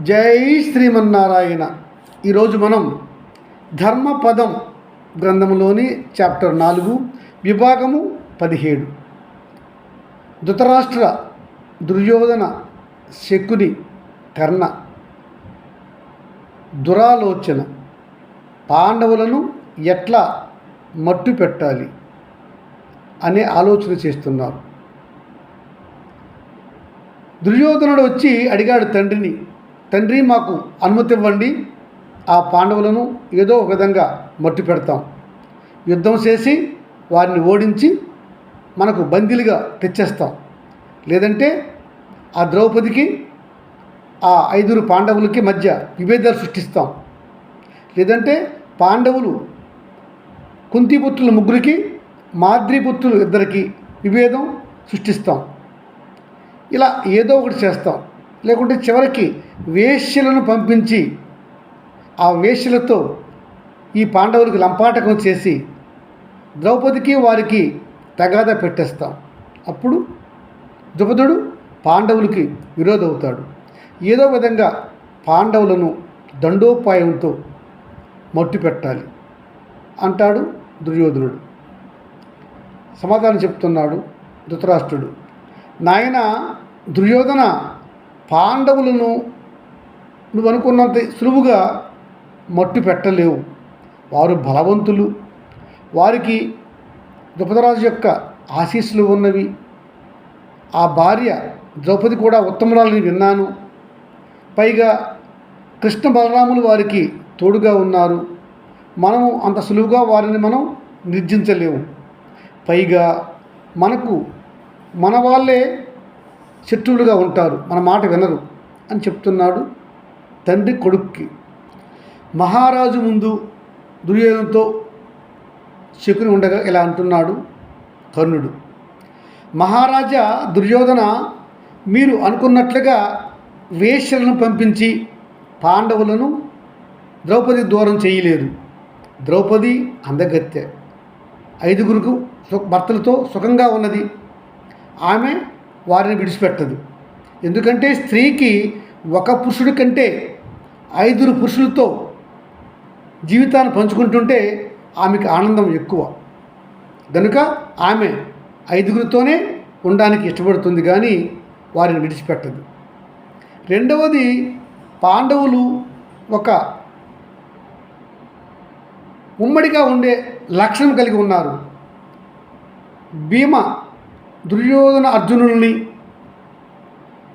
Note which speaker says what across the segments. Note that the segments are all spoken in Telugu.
Speaker 1: జై శ్రీమన్నారాయణ. ఈరోజు మనం ధర్మపదం గ్రంథంలోని చాప్టర్ నాలుగు విభాగము పదిహేడు. ధృతరాష్ట్ర దుర్యోధన శకుని కర్ణ దురాలోచన పాండవులను ఎట్లా మట్టు పెట్టాలి అనే ఆలోచన చేస్తున్నారు. దుర్యోధనుడు వచ్చి అడిగాడు తండ్రిని తండ్రి మాకు అనుమతి ఇవ్వండి ఆ పాండవులను ఏదో ఒక విధంగా మట్టి పెడతాం. యుద్ధం చేసి వారిని ఓడించి మనకు బందీలుగా తెచ్చేస్తాం. లేదంటే ఆ ద్రౌపదికి ఆ ఐదుగురు పాండవులకి మధ్య విభేదాలు సృష్టిస్తాం. లేదంటే పాండవులు కుంతిపుత్రుల ముగ్గురికి మాద్రిపుత్రులు ఇద్దరికి విభేదం సృష్టిస్తాం. ఇలా ఏదో ఒకటి చేస్తాం. లేకుంటే చివరికి వేశ్యలను పంపించి ఆ వేశ్యలతో ఈ పాండవులకు లంపాటకం చేసి ద్రౌపదికి వారికి తగాద పెట్టేస్తాం. అప్పుడు ద్రుపదుడు పాండవులకి విరోధవుతాడు. ఏదో విధంగా పాండవులను దండోపాయంతో మట్టు పెట్టాలి అంటాడు దుర్యోధనుడు. సమాధానం చెప్తున్నాడు ధృతరాష్ట్రుడు. నాయన దుర్యోధన పాండవులను నువ్వు అనుకున్నంత సులువుగా మట్టు పెట్టలేవు. వారు బలవంతులు. వారికి ద్రుపదరాజు యొక్క ఆశీస్సులు ఉన్నవి. ఆ భార్య ద్రౌపది కూడా ఉత్తమరాలని విన్నాను. పైగా కృష్ణ బలరాములు వారికి తోడుగా ఉన్నారు. మనము అంత సులువుగా వారిని మనం నిర్జించలేము. పైగా మనకు మన వాళ్ళే శత్రువులుగా ఉంటారు. మన మాట వినరు అని చెప్తున్నాడు తండ్రి కొడుక్కి. మహారాజు ముందు దుర్యోధనతో శకుని ఉండగా ఇలా అంటున్నాడు కర్ణుడు. మహారాజా దుర్యోధన మీరు అనుకున్నట్లుగా వేశ్యలను పంపించి పాండవులను ద్రౌపది దూరం చేయలేదు. ద్రౌపది అందగత్తె. ఐదుగురుకు భర్తలతో సుఖంగా ఉన్నది. ఆమె వారిని విడిచిపెట్టదు. ఎందుకంటే స్త్రీకి ఒక పురుషుడి కంటే ఐదుగురు పురుషులతో జీవితాన్ని పంచుకుంటుంటే ఆమెకి ఆనందం ఎక్కువ. కనుక ఆమె ఐదుగురితోనే ఉండడానికి ఇష్టపడుతుంది కానీ వారిని విడిచిపెట్టదు. రెండవది పాండవులు ఒక ఉమ్మడిగా ఉండే లక్షణం కలిగి ఉన్నారు. భీమ దుర్యోధన అర్జునుల్ని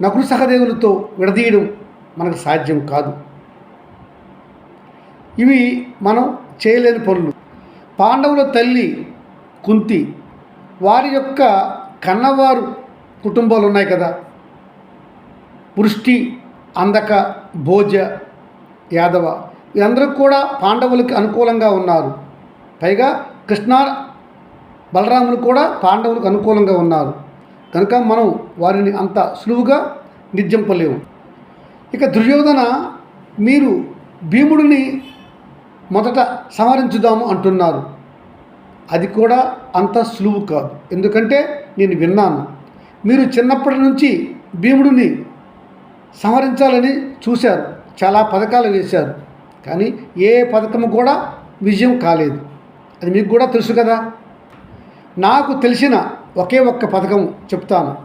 Speaker 1: నకులు సహదేవులతో విడదీయడం మనకు సాధ్యం కాదు. ఇవి మనం చేయలేని పనులు. పాండవుల తల్లి కుంతి వారి యొక్క కన్నవారు కుటుంబాలు ఉన్నాయి కదా. వృష్టి అందక భోజ యాదవ. వీరందరూ కూడా పాండవులకి అనుకూలంగా ఉన్నారు. పైగా కృష్ణ బలరాములు కూడా పాండవులకు అనుకూలంగా ఉన్నారు. కనుక మనం వారిని అంత సులువుగా నిర్జింపలేము ఇక దుర్యోధన మీరు భీముడిని మొదట సంహరించుదాము అంటున్నారు. అది కూడా అంత సులువు కాదు. ఎందుకంటే నేను విన్నాను. మీరు చిన్నప్పటి నుంచి భీముడిని సంహరించాలని చూశారు. చాలా పథకాలు వేశారు. కానీ ఏ పథకము కూడా విజయం కాలేదు. అది మీకు కూడా తెలుసు కదా? నాకు తెలిసిన ఒకే ఒక్క పథకం చెప్తాను.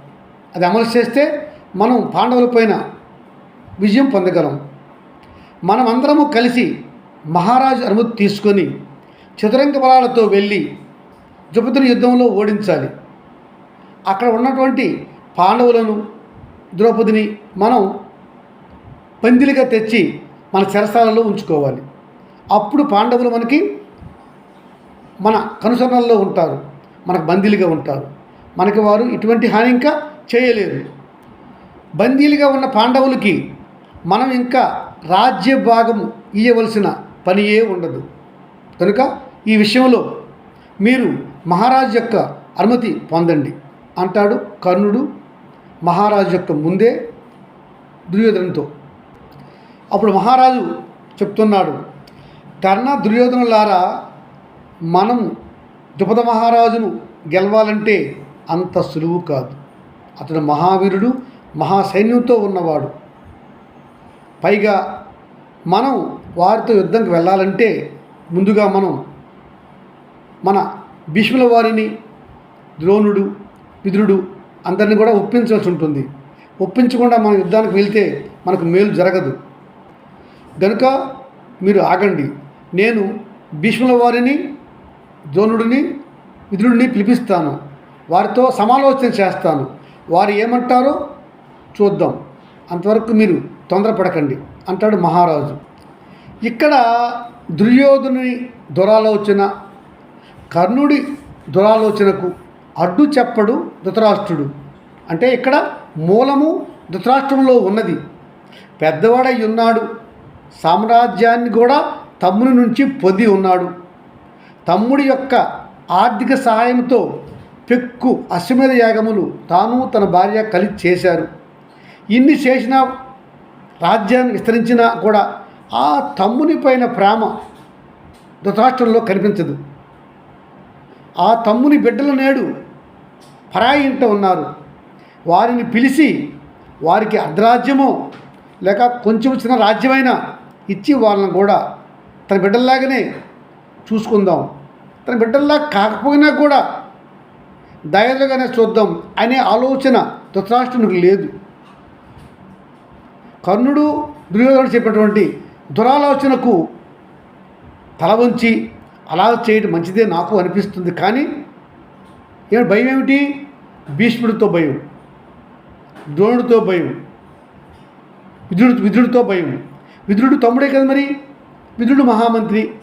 Speaker 1: అది అమలు చేస్తే మనం పాండవులపైన విజయం పొందగలం. మనమందరము కలిసి మహారాజు అనుమతి తీసుకొని చతురంగ బలాలతో వెళ్ళి ద్రుపదుని యుద్ధంలో ఓడించాలి. అక్కడ ఉన్నటువంటి పాండవులను ద్రౌపదిని మనం పందిలిగా తెచ్చి మన చెరసాలలో ఉంచుకోవాలి. అప్పుడు పాండవులు మనకి మన కనుసరణల్లో ఉంటారు. మనకు బందీలుగా ఉంటారు. మనకి వారు ఇటువంటి హాని ఇంకా చేయలేరు. బందీలుగా ఉన్న పాండవులకి మనం ఇంకా రాజ్య భాగం ఇయ్యవలసిన పనియే ఉండదు. కనుక ఈ విషయంలో మీరు మహారాజు యొక్క అనుమతి పొందండి అంటాడు కర్ణుడు మహారాజు యొక్క ముందే దుర్యోధనతో అప్పుడు మహారాజు చెప్తున్నాడు కర్ణ దుర్యోధనులారా మనం ద్రుపద మహారాజును గెలవాలంటే అంత సులువు కాదు. అతడు మహావీరుడు మహాసైన్యంతో ఉన్నవాడు. పైగా మనం వారితో యుద్ధంకి వెళ్ళాలంటే ముందుగా మనం మన భీష్ముల వారిని ద్రోణుడు విదురుడు అందరిని కూడా ఒప్పించాల్సి ఉంటుంది. ఒప్పించకుండా మనం యుద్ధానికి వెళ్తే మనకు మేలు జరగదు. కనుక మీరు ఆగండి. నేను భీష్ముల వారిని ద్రోణుడిని విధుడిని పిలిపిస్తాను. వారితో సమాలోచన చేస్తాను. వారు ఏమంటారో చూద్దాం. అంతవరకు మీరు తొందరపడకండి అంటాడు మహారాజు. ఇక్కడ దుర్యోధనుని దురాలోచన కర్ణుడి దురాలోచనకు అడ్డు చెప్పడు ధృతరాష్ట్రుడు. అంటే ఇక్కడ మూలము ధృతరాష్ట్రంలో ఉన్నది. పెద్దవాడై ఉన్నాడు. సామ్రాజ్యాన్ని కూడా తమ్ముని నుంచి పొంది ఉన్నాడు. తమ్ముడి యొక్క ఆర్థిక సహాయంతో పెక్కు అశ్వమేధ యాగములు తాను తన భార్య కలిసి చేశారు. ఇన్ని చేసినా రాజ్యాన్ని విస్తరించినా కూడా ఆ తమ్ముని పైన ప్రేమ ధృతరాష్ట్రంలో కనిపించదు. ఆ తమ్ముని బిడ్డల నేడు పరాయి ఇంట ఉన్నారు. వారిని పిలిచి వారికి అర్ధరాజ్యమో లేక కొంచెం చిన్న రాజ్యమైనా ఇచ్చి వాళ్ళని కూడా తన బిడ్డల్లాగానే చూసుకుందాం. తన బిడ్డల్లా కాకపోయినా కూడా దయలుగానే చూద్దాం అనే ఆలోచన ధృతరాష్ట్రునికి లేదు. కర్ణుడు దుర్యోధనుడు చెప్పినటువంటి దురాలోచనకు తల వంచి అలా చేయడం మంచిదే నాకు అనిపిస్తుంది కానీ ఏమిటి భయం ఏమిటి? భీష్ముడితో భయం ద్రోణుడితో భయం విదురుడు విదురుడితో భయం. విద్రుడు తమ్ముడే కదా మరి? విదురుడు మహామంత్రి.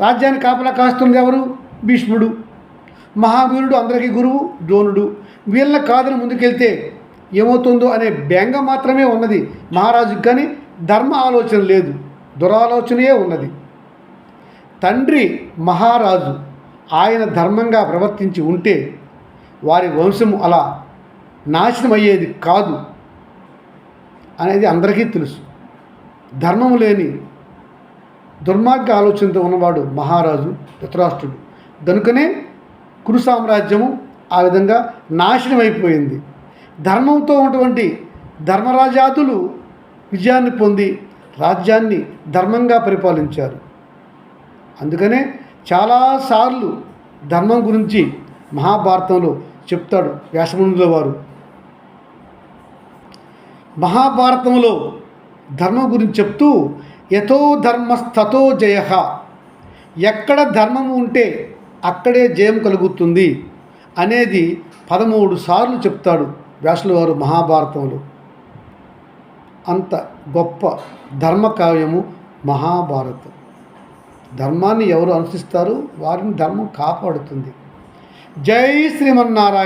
Speaker 1: రాజ్యాన్ని కాపలా కాస్తుంది ఎవరు? భీష్ముడు. మహావీరుడు అందరికీ గురువు ద్రోణుడు. వీళ్ళని కాదని ముందుకెళ్తే ఏమవుతుందో అనే బెంగ మాత్రమే ఉన్నది మహారాజుకి కానీ ధర్మ ఆలోచన లేదు దురాలోచనయే ఉన్నది. తండ్రి మహారాజు ఆయన ధర్మంగా ప్రవర్తించి ఉంటే వారి వంశము అలా నాశనం అయ్యేది కాదు అనేది అందరికీ తెలుసు. ధర్మము లేని దుర్మార్గ ఆలోచనతో ఉన్నవాడు మహారాజు ధృతరాష్ట్రుడు. కనుకనే కురు సామ్రాజ్యము ఆ విధంగా నాశనం అయిపోయింది. ధర్మంతో ఉన్నటువంటి ధర్మరాజాదులు విజయాన్ని పొంది రాజ్యాన్ని ధర్మంగా పరిపాలించారు. అందుకనే చాలాసార్లు ధర్మం గురించి మహాభారతంలో చెప్తాడు వ్యాసమునుల వారు. మహాభారతంలో ధర్మం గురించి చెప్తూ యథో ధర్మస్తతో జయ. ఎక్కడ ధర్మము ఉంటే అక్కడే జయం కలుగుతుంది అనేది పదమూడు సార్లు చెప్తాడు వ్యాసుల వారు మహాభారతంలో. అంత గొప్ప ధర్మకావ్యము మహాభారతం. ధర్మాన్ని ఎవరు అనుసరిస్తారో? వారిని ధర్మం కాపాడుతుంది. జై శ్రీమన్నారాయణ.